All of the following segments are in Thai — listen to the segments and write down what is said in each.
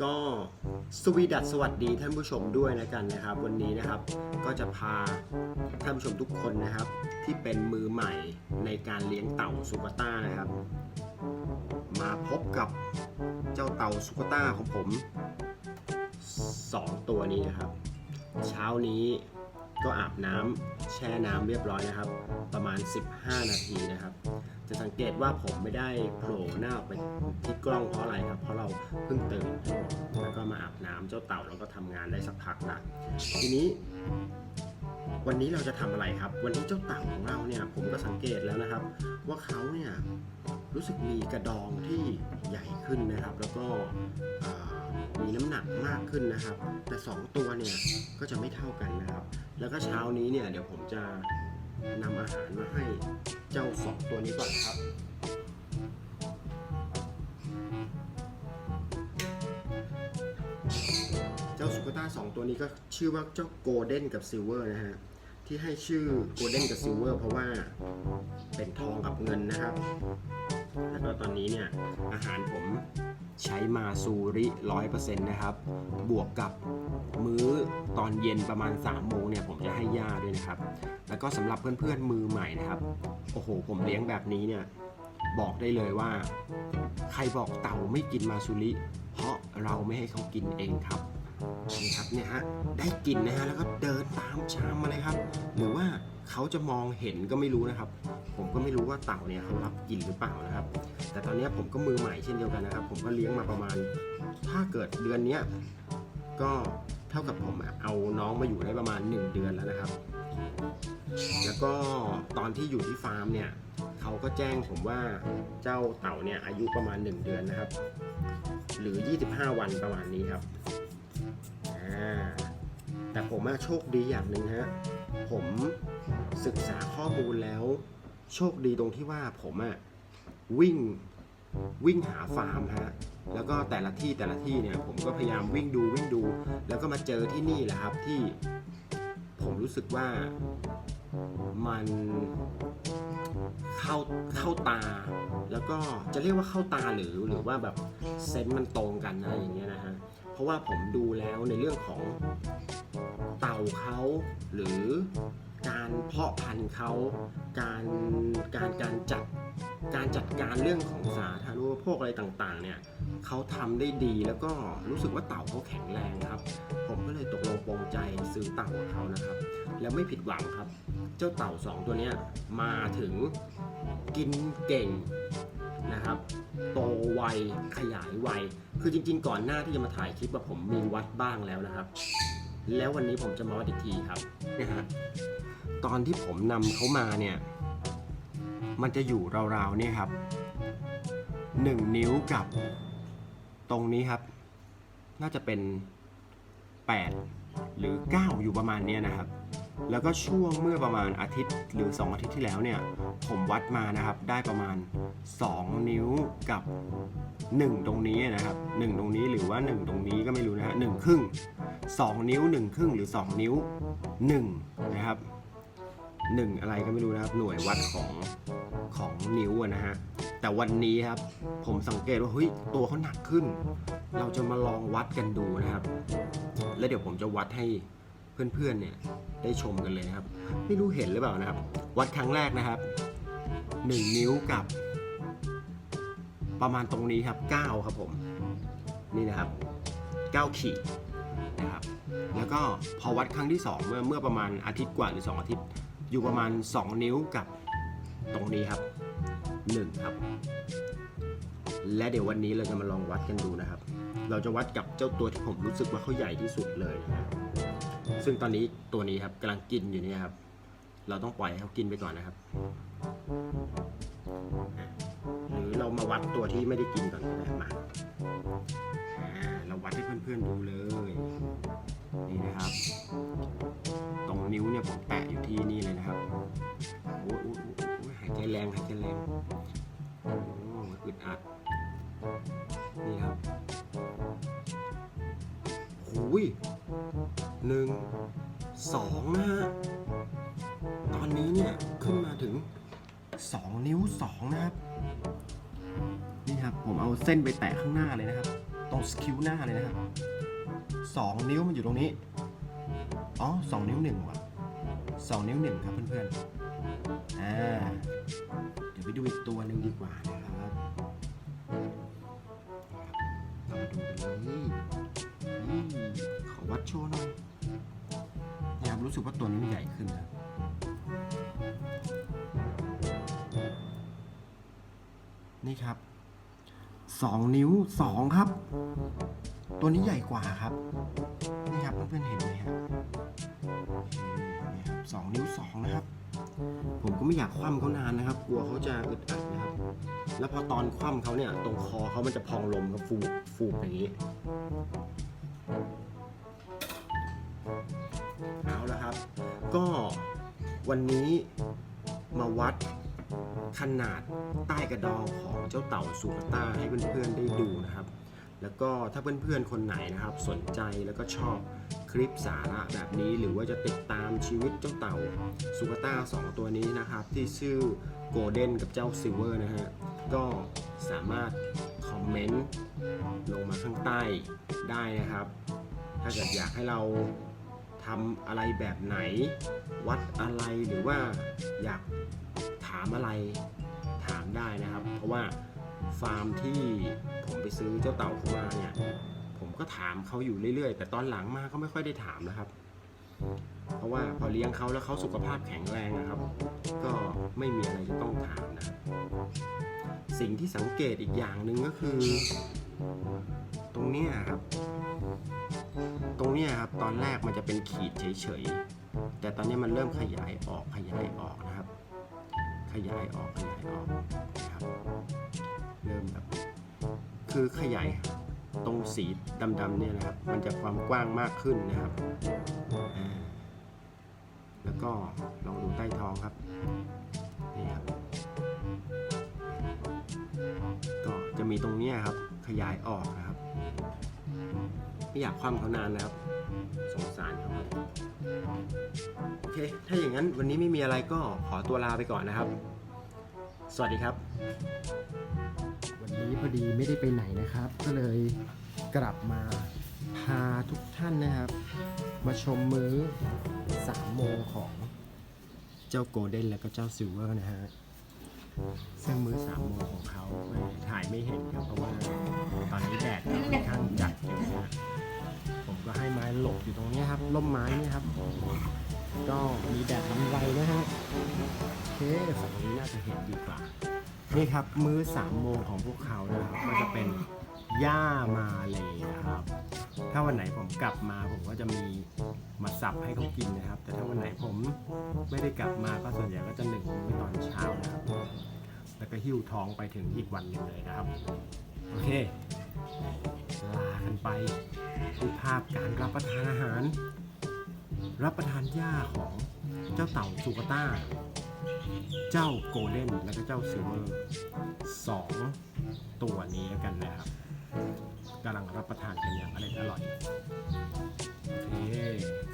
ก็สวีดัสสวัสดีท่านผู้ชมด้วยนะกันนะครับ วันนี้นะครับก็จะพาท่านผู้ชมทุกคนนะครับ ที่เป็นมือใหม่ในการเลี้ยงเต่าสุกต้านะครับ มาพบกับเจ้าเต่าสุกต้าของผม 2 ตัวนี้นะครับ เช้านี้ ก็อาบน้ำแช่น้ำเรียบร้อยนะครับ ประมาณ 15 นาทีนะครับ จะสังเกตว่าผมไม่ได้โผล่หน้าออกไปที่กล้องเพราะอะไรครับ เพราะเราเพิ่งตื่นแล้วก็มาอาบน้ำเจ้าเต่าแล้วก็ทำงานได้สักพักละทีนี้ วันนี้เราจะทำอะไรครับ วันนี้เจ้าเต่าของเราเนี่ย ผมก็สังเกตแล้วนะครับ ว่าเขาเนี่ยรู้สึกมีกระดองที่ใหญ่ขึ้นนะครับ แล้วก็ มีน้ำหนักมากขึ้นนะครับ แต่สองตัวเนี่ยก็จะไม่เท่ากันนะครับ แล้วก็เช้านี้เนี่ยเดี๋ยวผมจะนำอาหารมาให้เจ้าสองตัวนี้ก่อนครับเจ้าสุกต้าสองตัวนี้ก็ชื่อว่าเจ้าโกลเด้นกับซิลเวอร์นะฮะ ที่ให้ชื่อโกลเด้นกับซิลเวอร์เพราะว่าเป็นทองกับเงินนะครับ แล้วก็ตอนนี้เนี่ยอาหารผมใช้มาซูริร้อยเปอร์เซ็นต์นะครับ บวกกับมื้อตอนเย็นประมาณ3ามโมงเนี่ยผมจะให้ย่าด้วยนะครับ แล้วก็สำหรับเพื่อนๆมือใหม่นะครับ โอ้โห ผมเลี้ยงแบบนี้เนี่ยบอกได้เลยว่า ใครบอกเต่าไม่กินมาซูริ เพราะเราไม่ให้เขากินเองครับนี่ครับเนี่ยฮะได้กินนะฮะแล้วก็เดินตามชามมาเลยครับ หรือว่า เขาจะมองเห็นก็ไม่รู้นะครับ ผมก็ไม่รู้ว่าเต่าเนี่ยเขารับกลิ่นหรือเปล่านะครับ แต่ตอนนี้ผมก็มือใหม่เช่นเดียวกันนะครับ ผมก็เลี้ยงมาประมาณ ถ้าเกิดเดือนเนี้ยก็เท่ากับผมอะเอาน้องมาอยู่ได้ประมาณ 1 เดือนแล้วนะครับ แล้วก็ตอนที่อยู่ที่ฟาร์มเนี่ยเขาก็แจ้งผมว่าเจ้าเต่าเนี่ยอายุประมาณ 1 เดือนนะครับ หรือ 25 วันประมาณนี้ครับอ่า แต่ผมอะโชคดีอย่างหนึ่งฮะผมศึกษาข้อมูลแล้ว โชคดีตรงที่ว่าผมอะวิ่งวิ่งหาฟาร์มฮะแล้วก็แต่ละที่แต่ละที่เนี่ยผมก็พยายามวิ่งดูวิ่งดู แล้วก็มาเจอที่นี่แหละครับที่ผมรู้สึกว่ามันเข้าเข้าตา แล้วก็จะเรียกว่าเข้าตาหรือหรือว่าแบบเซนส์มันตรงกันอะไรอย่างเงี้ยนะฮะ เพราะว่าผมดูแล้วในเรื่องของเต่าเขาหรือการเพาะพันธุ์เขาการการการจัดการจัดการเรื่องของสาธารณูปโภคอะไรต่างๆ เนี่ยเขาทำได้ดีแล้วก็รู้สึกว่าเต่าเขาแข็งแรงครับ ผมก็เลยตกลงปรงใจซื้อเต่าของเขานะครับ แล้วไม่ผิดหวังครับ เจ้าเต่าสองตัวเนี้ยมาถึงกินเก่ง นะครับโตไวขยายไวคือจริง ๆ ก่อนหน้าที่จะมาถ่ายคลิปอะผมมีวัดบ้างแล้วนะครับ แล้ววันนี้ผมจะมาวัดอีกทีครับนี่ยฮะตอนที่ผมนำเขามาเนี่ย มันจะอยู่ราวๆนี่ครับหนึ่งนิ้วกับตรงนี้ครับ น่าจะเป็น 8 หรือ 9 อยู่ประมาณนี้นะครับ แล้วก็ช่วงเมื่อประมาณอาทิตย์หรือ 2 อาทิตย์ที่แล้วเนี่ย ผมวัดมานะครับได้ประมาณ 2 นิ้วกับ 1 ตรงนี้นะครับ 1 ตรงนี้หรือว่า 1 ตรงนี้ก็ไม่รู้นะฮะหนึ่งครึ่ง 2 นิ้ว 1 ครึ่งหรือ 2 นิ้ว 1 นะครับ 1 อะไรก็ไม่รู้นะครับ หน่วยวัดของของนิ้วนะฮะแต่วันนี้ครับผมสังเกตว่าเฮ้ยตัวเขาหนักขึ้น เราจะมาลองวัดกันดูนะครับ แล้วเดี๋ยวผมจะวัดให้ เพื่อนๆเนี่ยได้ชมกันเลยนะครับ ไม่รู้เห็นหรือเปล่านะครับ วัดครั้งแรกนะครับ 1 นิ้วกับ ประมาณตรงนี้ครับ 9 ครับผม นี่นะครับ 9 ขีดนะครับ แล้วก็พอวัดครั้งที่ 2 เมื่อเมื่อประมาณอาทิตย์กว่าหรือ 2 อาทิตย์ อยู่ประมาณ 2 นิ้วกับตรงนี้ครับ 1 ครับ และเดี๋ยววันนี้เราจะมาลองวัดกันดูนะครับ เราจะวัดกับเจ้าตัวที่ผมรู้สึกว่าเขาใหญ่ที่สุดเลยนะฮะ ซึ่งตอนนี้ตัวนี้ครับกำลังกินอยู่เนี่ยครับ เราต้องปล่อยให้เขากินไปก่อนนะครับ หรือเรามาวัดตัวที่ไม่ได้กินก่อนก็ได้มาเราวัดให้เพื่อนๆดูเลยนี่นะครับ ตรงนิ้วเนี่ยผมแตะอยู่ที่นี่เลยนะครับโอ้โอ้ยโอ้ยโอ้ยหายใจแรงหายใจแรงโอ้อึดอัดนี่ครับหูย หนึ่งสองนะฮะตอนนี้เนี่ยขึ้นมาถึงสองนิ้วสองนะครับนี่ครับผมเอาเส้นไปแตะข้างหน้าเลยนะครับ ตรงสคิวหน้าเลยนะครับสองนิ้วมันอยู่ตรงนี้อ๋อสองนิ้วหนึ่งว่ะสองนิ้วหนึ่งครับเพื่อนๆอ่าเดี๋ยวไปดูอีกตัวหนึ่งดีกว่านะครับเรามาดูกันเลยนี่ขอวัดโชว์หน่อย รู้สึกว่าตัวนี้มันใหญ่ขึ้นครับนี่ครับสองนิ้วสองครับ ตัวนี้ใหญ่กว่าครับ นี่ครับเพื่อนๆเห็นไหมครับสองนิ้วสองนะครับ ผมก็ไม่อยากคว่ำเขานานนะครับ กลัวเขาจะอึดอัดนะครับ แล้วพอตอนคว่ำเขาเนี่ย ตรงคอเขามันจะพองลมกับฟูฟูอย่างนี้ ก็วันนี้มาวัดขนาดใต้กระดองของเจ้าเต่าซูกาต้าให้เพื่อนๆได้ดูนะครับ แล้วก็ถ้าเพื่อนๆคนไหนนะครับ สนใจแล้วก็ชอบคลิปสาระแบบนี้หรือว่าจะติดตามชีวิตเจ้าเต่าซูกาต้าสองตัวนี้นะครับ ที่ชื่อโกลเด้นกับเจ้าซิลเวอร์นะฮะก็สามารถคอมเมนต์ลงมาข้างใต้ได้นะครับ ถ้าเกิดอยากให้เรา ทำอะไรแบบไหน วัดอะไรหรือว่าอยากถามอะไรถามได้นะครับ เพราะว่าฟาร์มที่ผมไปซื้อเจ้าเต่าเข้ามาเนี่ยผมก็ถามเขาอยู่เรื่อยๆ แต่ตอนหลังมาก็ไม่ค่อยได้ถามนะครับ เพราะว่าพอเลี้ยงเขาแล้วเขาสุขภาพแข็งแรงนะครับ ก็ไม่มีอะไรจะต้องถามนะสิ่งที่สังเกตอีกอย่างหนึ่งก็คือ ตรงนี้ครับ ตรงเนี้ยครับตอนแรกมันจะเป็นขีดเฉยๆ แต่ตอนนี้มันเริ่มขยายออกขยายออกนะครับ ขยายออกขยายออกนะครับเริ่มแบบคือขยายตรงสีดำๆเนี่ยนะครับ มันจะความกว้างมากขึ้นนะครับแล้วก็ลองดูใต้ท้องครับนี่ครับก็จะมีตรงนี้ครับขยายออกนะครับ ไม่อยากคว่ำเขานานนะครับสงสารเขาโอเค ถ้าอย่างนั้นวันนี้ไม่มีอะไรก็ขอตัวลาไปก่อนนะครับ สวัสดีครับ วันนี้พอดีไม่ได้ไปไหนนะครับ ก็เลยกลับมาพาทุกท่านนะครับ มาชมมื้อ3โมงของเจ้าโกลเด้นแล้วก็เจ้าซิลเวอร์นะฮะซึ่งมื้อสามโมงของเขาถ่ายไม่เห็นครับเพราะว่าตอนนี้แดดค่อนข้างจัด รงเนี้ยครับร่มไม้เนี่ยครับ ก็มีแดดลำไรนะฮะโอเคฝั่งนี้น่าจะเห็นดีกว่า นี่ครับมื้อสามโมงของพวกเขานะครับก็จะเป็นหญ้ามาเลยนะครับ ถ้าวันไหนผมกลับมาผมก็จะมีมาสับให้เขากินนะครับ แต่ถ้าวันไหนผมไม่ได้กลับมาก็ส่วนใหญ่ก็จะหนึ่งมื้อตอนเช้านะครับ แล้วก็หิ้วท้องไปถึงอีกวันหนึ่งเลยนะครับ โอเคลากันไปดูภาพการรับประทานอาหาร รับประทานหญ้าของเจ้าเต่าสุกาต้า เจ้าโกลเด้นและก็เจ้าซิลเวอร์สองตัวนี้กันนะครับกำลังรับประทานกันอย่างอร่อยอร่อยโอเค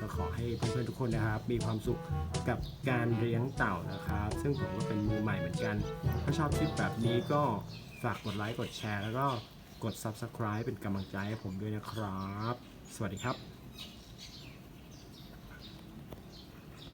ก็ขอให้เพื่อนๆทุกคนนะครับ มีความสุขกับการเลี้ยงเต่านะครับ ซึ่งผมก็เป็นมือใหม่เหมือนกัน ถ้าชอบคลิปแบบนี้ก็ฝากกดไลค์กดแชร์ แล้วก็กด Subscribe เป็นกำลังใจให้ผมด้วยนะครับ สวัสดีครับ